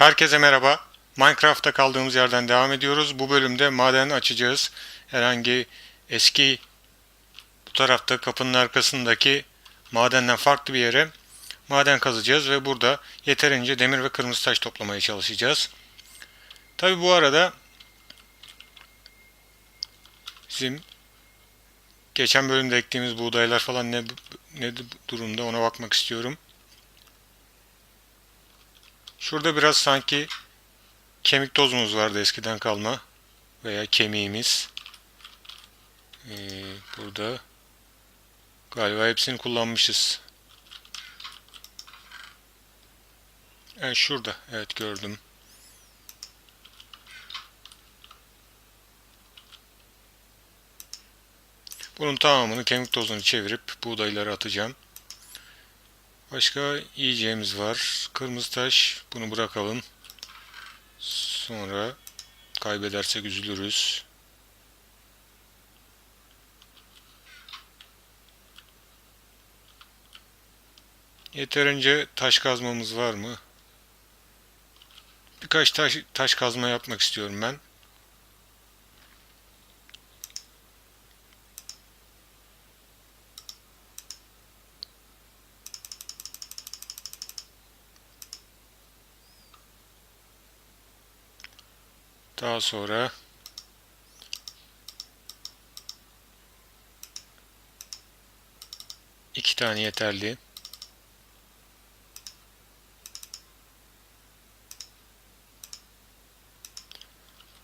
Herkese merhaba. Minecraft'ta kaldığımız yerden devam ediyoruz. Bu bölümde maden açacağız. Herhangi eski bu tarafta kapının arkasındaki madenden farklı bir yere maden kazacağız ve burada yeterince demir ve kırmızı taş toplamaya çalışacağız. Tabi bu arada bizim geçen bölümde ektiğimiz buğdaylar falan ne, ne durumda ona bakmak istiyorum. Şurada biraz sanki kemik tozumuz vardı eskiden kalma veya kemiğimiz. Ee, burada galiba hepsini kullanmışız. Evet şurada. Evet gördüm. Bunun tamamını kemik tozunu çevirip buğdayları atacağım. Başka yiyeceğimiz var. Kırmızı taş. Bunu bırakalım. Sonra kaybedersek üzülürüz. Yeterince taş kazmamız var mı? Birkaç taş, taş kazma yapmak istiyorum ben. Daha sonra iki tane yeterli.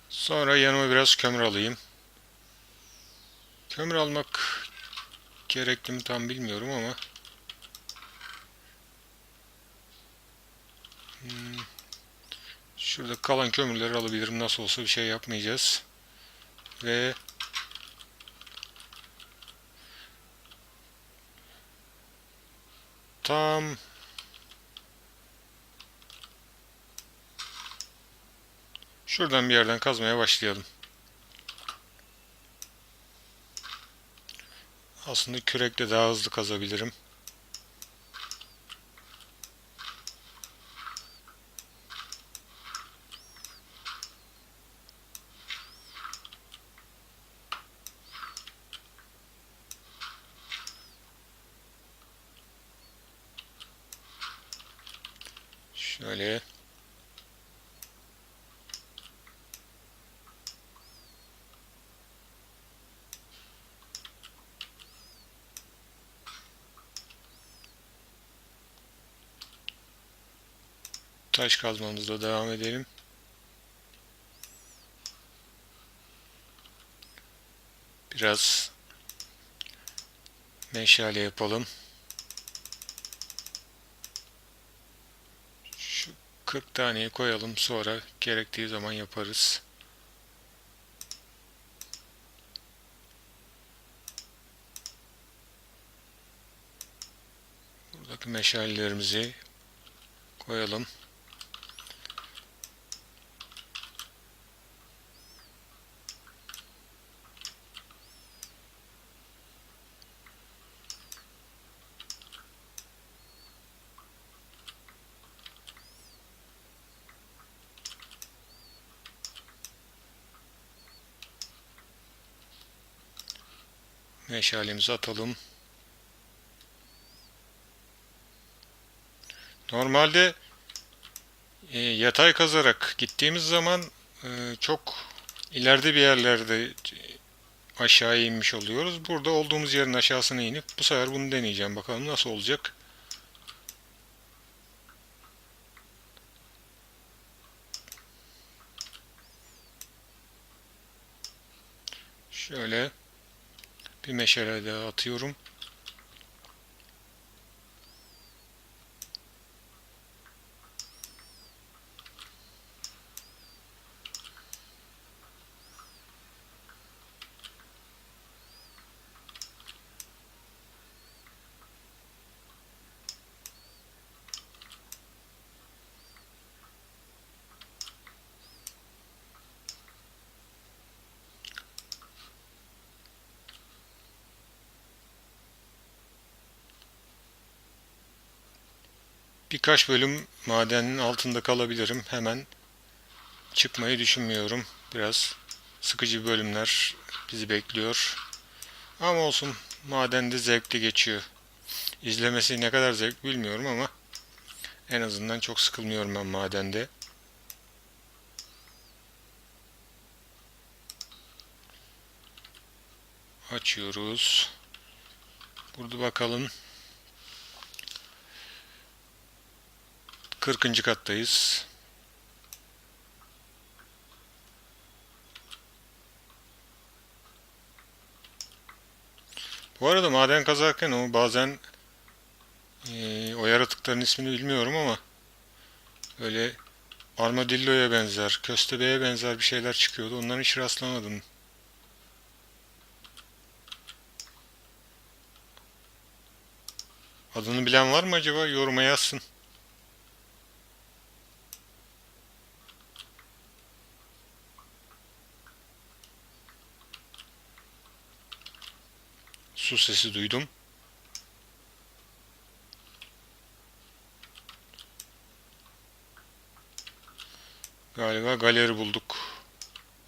Sonra yanıma biraz kömür alayım. Kömür almak gerekli mi tam bilmiyorum ama hmm. Şurada kalan kömürleri alabilirim. Nasıl olsa bir şey yapmayacağız. Ve tam şuradan bir yerden kazmaya başlayalım. Aslında kürekle daha hızlı kazabilirim. Şöyle. Taş kazmamızla devam edelim. Biraz meşale yapalım. 40 taneyi koyalım sonra gerektiği zaman yaparız. Buradaki meşalelerimizi koyalım. Meşalemizi atalım. Normalde e, yatay kazarak gittiğimiz zaman e, çok ileride bir yerlerde aşağı inmiş oluyoruz. Burada olduğumuz yerin aşağısına inip bu sefer bunu deneyeceğim. Bakalım nasıl olacak. Şöyle bir meşale daha atıyorum. Birkaç bölüm madenin altında kalabilirim. Hemen çıkmayı düşünmüyorum. Biraz sıkıcı bölümler bizi bekliyor. Ama olsun madende zevkli geçiyor. İzlemesi ne kadar zevk bilmiyorum ama en azından çok sıkılmıyorum ben madende. Açıyoruz. Burada bakalım. 40. kattayız. Bu arada maden kazarken o bazen e, o yaratıkların ismini bilmiyorum ama öyle armadilloya benzer, köstebeğe benzer bir şeyler çıkıyordu. Onların hiç rastlamadım. Adını bilen var mı acaba? Yoruma yazsın. Su sesi duydum. Galiba galeri bulduk.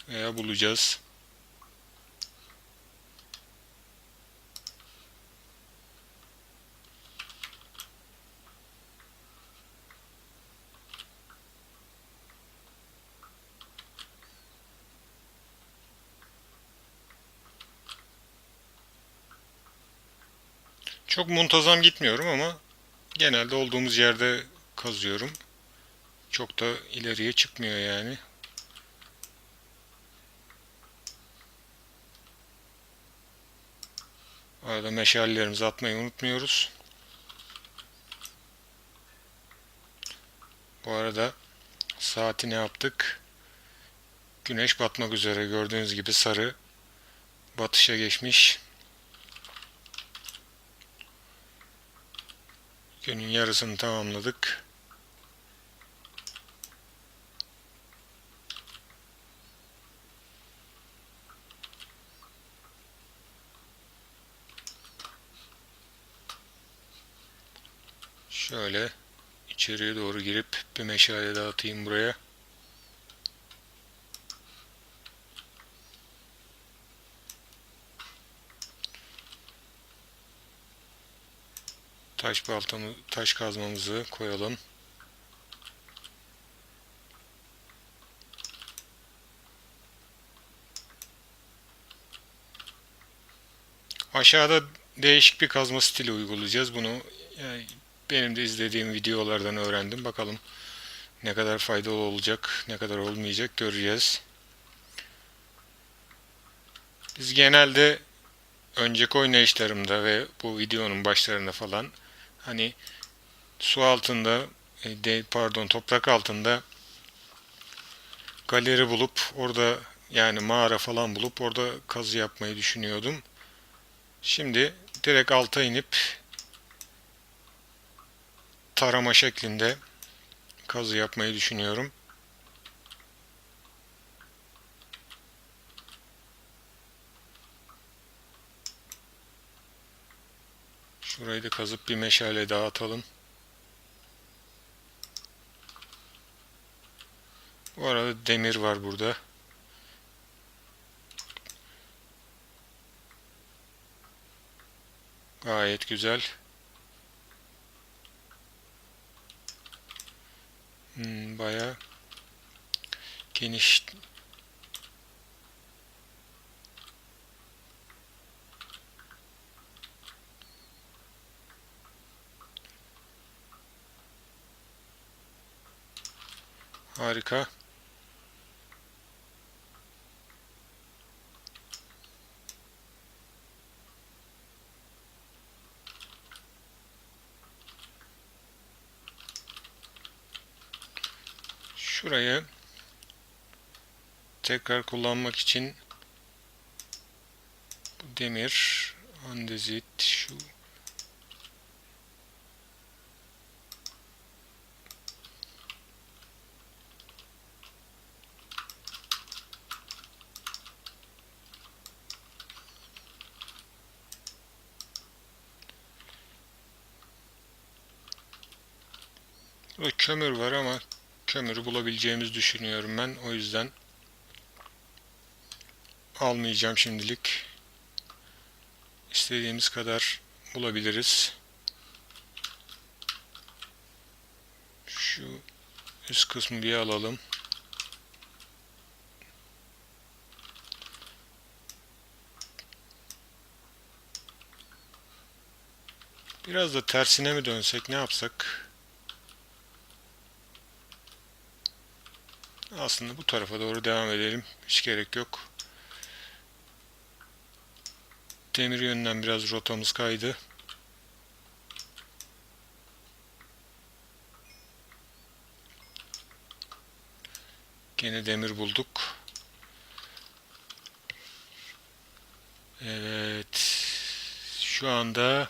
Veya bulacağız. Çok muntazam gitmiyorum ama genelde olduğumuz yerde kazıyorum. Çok da ileriye çıkmıyor yani. Arada meşalelerimizi atmayı unutmuyoruz. Bu arada saati ne yaptık? Güneş batmak üzere gördüğünüz gibi sarı batışa geçmiş. Günün yarısını tamamladık. Şöyle içeriye doğru girip bir meşale dağıtayım buraya. Taş baltamı, taş kazmamızı koyalım. Aşağıda değişik bir kazma stili uygulayacağız. Bunu yani benim de izlediğim videolardan öğrendim. Bakalım ne kadar faydalı olacak, ne kadar olmayacak göreceğiz. Biz genelde önceki oynayışlarımda ve bu videonun başlarında falan hani su altında e, de, pardon toprak altında galeri bulup orada yani mağara falan bulup orada kazı yapmayı düşünüyordum. Şimdi direkt alta inip tarama şeklinde kazı yapmayı düşünüyorum. Şurayı da kazıp bir meşale daha atalım. Bu arada demir var burada. Gayet güzel. Hmm, bayağı geniş Harika. Şurayı tekrar kullanmak için bu demir andezit şu Burada kömür var ama kömürü bulabileceğimizi düşünüyorum ben. O yüzden almayacağım şimdilik. İstediğimiz kadar bulabiliriz. Şu üst kısmı bir alalım. Biraz da tersine mi dönsek ne yapsak? Aslında bu tarafa doğru devam edelim. Hiç gerek yok. Demir yönünden biraz rotamız kaydı. Gene demir bulduk. Evet. Şu anda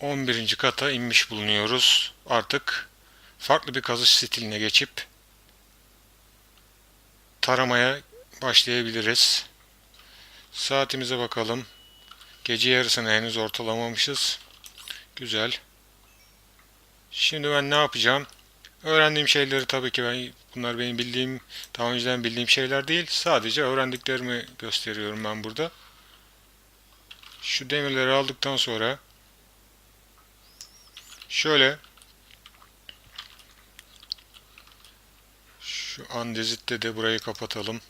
11. kata inmiş bulunuyoruz. Artık farklı bir kazış stiline geçip taramaya başlayabiliriz. Saatimize bakalım. Gece yarısını henüz ortalamamışız. Güzel. Şimdi ben ne yapacağım? Öğrendiğim şeyleri tabii ki ben bunlar benim bildiğim, daha önceden bildiğim şeyler değil. Sadece öğrendiklerimi gösteriyorum ben burada. Şu demirleri aldıktan sonra şöyle şu andezitte de burayı kapatalım.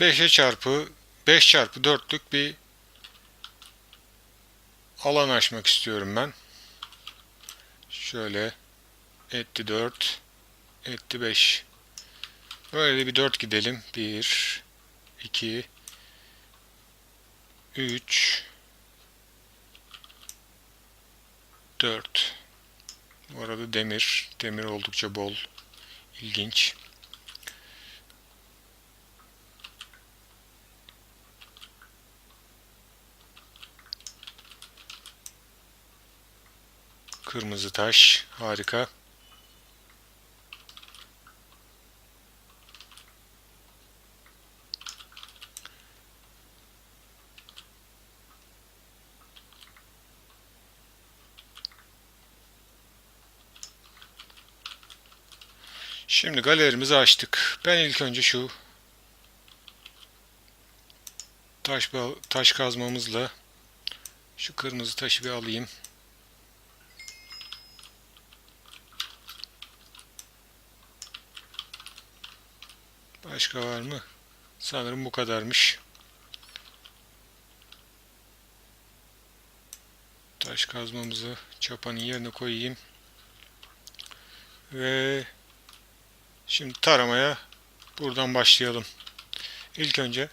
Beşe çarpı 5 çarpı 4'lük bir alan açmak istiyorum ben. Şöyle etti 4 etti 5 böyle de bir 4 gidelim 1 2 3 4 Bu arada demir. Demir oldukça bol. ilginç. Kırmızı taş. Harika. Şimdi galerimizi açtık. Ben ilk önce şu taş taş kazmamızla şu kırmızı taşı bir alayım. Başka var mı? Sanırım bu kadarmış. Taş kazmamızı çapanın yerine koyayım. Ve şimdi taramaya buradan başlayalım. İlk önce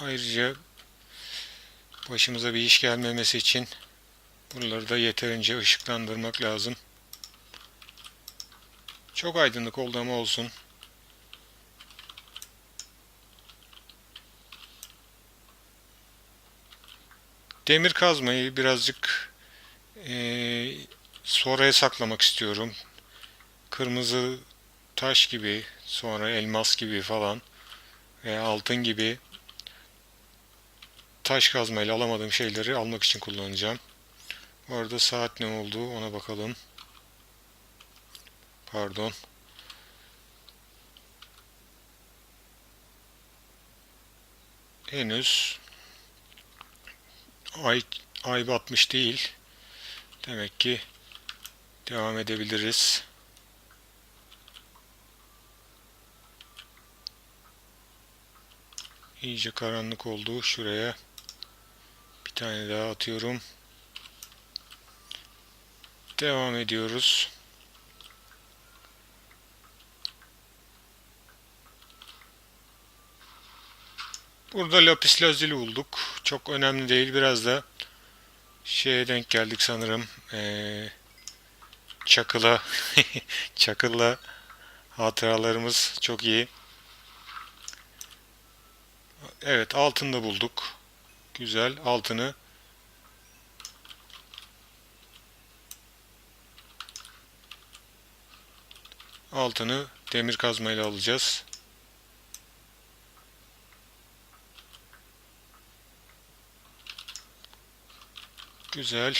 ayrıca başımıza bir iş gelmemesi için Buraları da yeterince ışıklandırmak lazım. Çok aydınlık oldu ama olsun. Demir kazmayı birazcık e, sonraya saklamak istiyorum. Kırmızı taş gibi, sonra elmas gibi falan veya altın gibi taş kazmayla alamadığım şeyleri almak için kullanacağım. Bu arada saat ne oldu ona bakalım. Pardon. Henüz ay, ay batmış değil. Demek ki devam edebiliriz. İyice karanlık oldu. Şuraya bir tane daha atıyorum. Devam ediyoruz. Burada lapis lazuli bulduk. Çok önemli değil. Biraz da şeye denk geldik sanırım. Ee, çakıla çakılla hatıralarımız çok iyi. Evet altında bulduk. Güzel altını altını demir kazmayla alacağız. Güzel.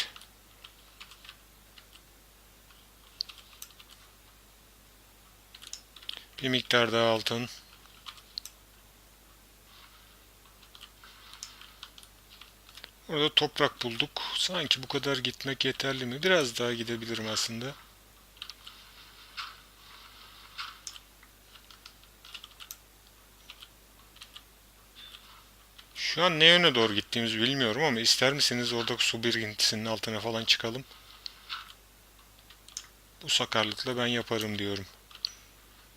Bir miktar daha altın. Orada toprak bulduk. Sanki bu kadar gitmek yeterli mi? Biraz daha gidebilirim aslında. Şu an ne yöne doğru gittiğimizi bilmiyorum ama ister misiniz oradaki su birikintisinin altına falan çıkalım? Bu sakarlıkla ben yaparım diyorum.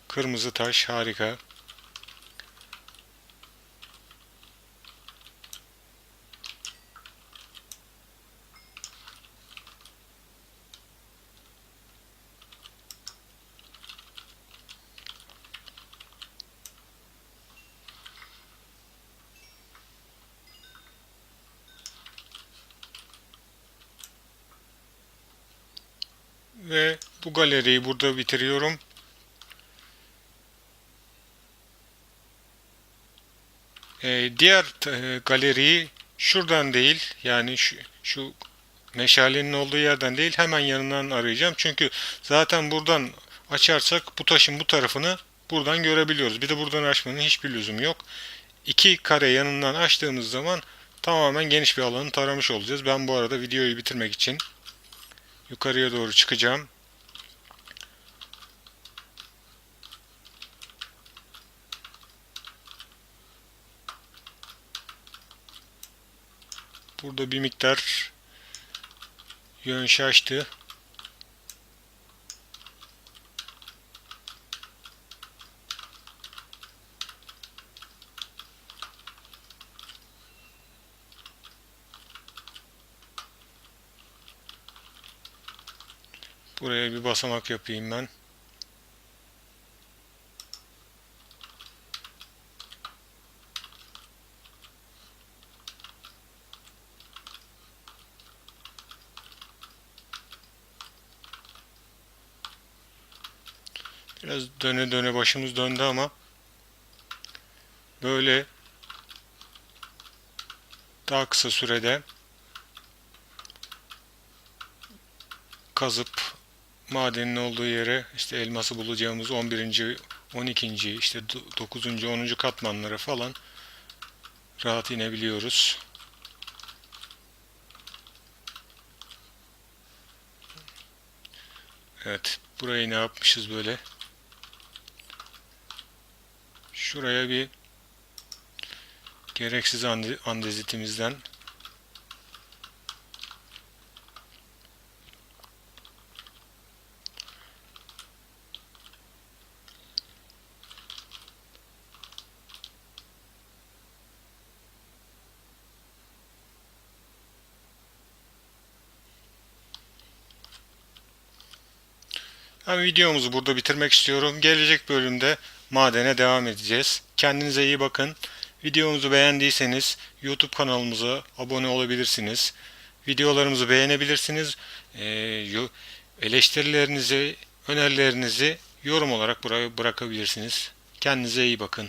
Kırmızı taş harika. Ve bu galeriyi burada bitiriyorum. Ee, diğer e, galeriyi şuradan değil yani şu, şu meşalenin olduğu yerden değil hemen yanından arayacağım. Çünkü zaten buradan açarsak bu taşın bu tarafını buradan görebiliyoruz. Bir de buradan açmanın hiçbir lüzumu yok. İki kare yanından açtığımız zaman tamamen geniş bir alanı taramış olacağız. Ben bu arada videoyu bitirmek için yukarıya doğru çıkacağım. Burada bir miktar yön şaştı. Buraya bir basamak yapayım ben. Biraz döne döne başımız döndü ama böyle daha kısa sürede kazıp madenin olduğu yere işte elması bulacağımız 11. 12. işte 9. 10. katmanlara falan rahat inebiliyoruz. Evet, burayı ne yapmışız böyle? Şuraya bir gereksiz andezitimizden Ben videomuzu burada bitirmek istiyorum. Gelecek bölümde madene devam edeceğiz. Kendinize iyi bakın. Videomuzu beğendiyseniz YouTube kanalımıza abone olabilirsiniz. Videolarımızı beğenebilirsiniz. Ee, eleştirilerinizi, önerilerinizi yorum olarak bırakabilirsiniz. Kendinize iyi bakın.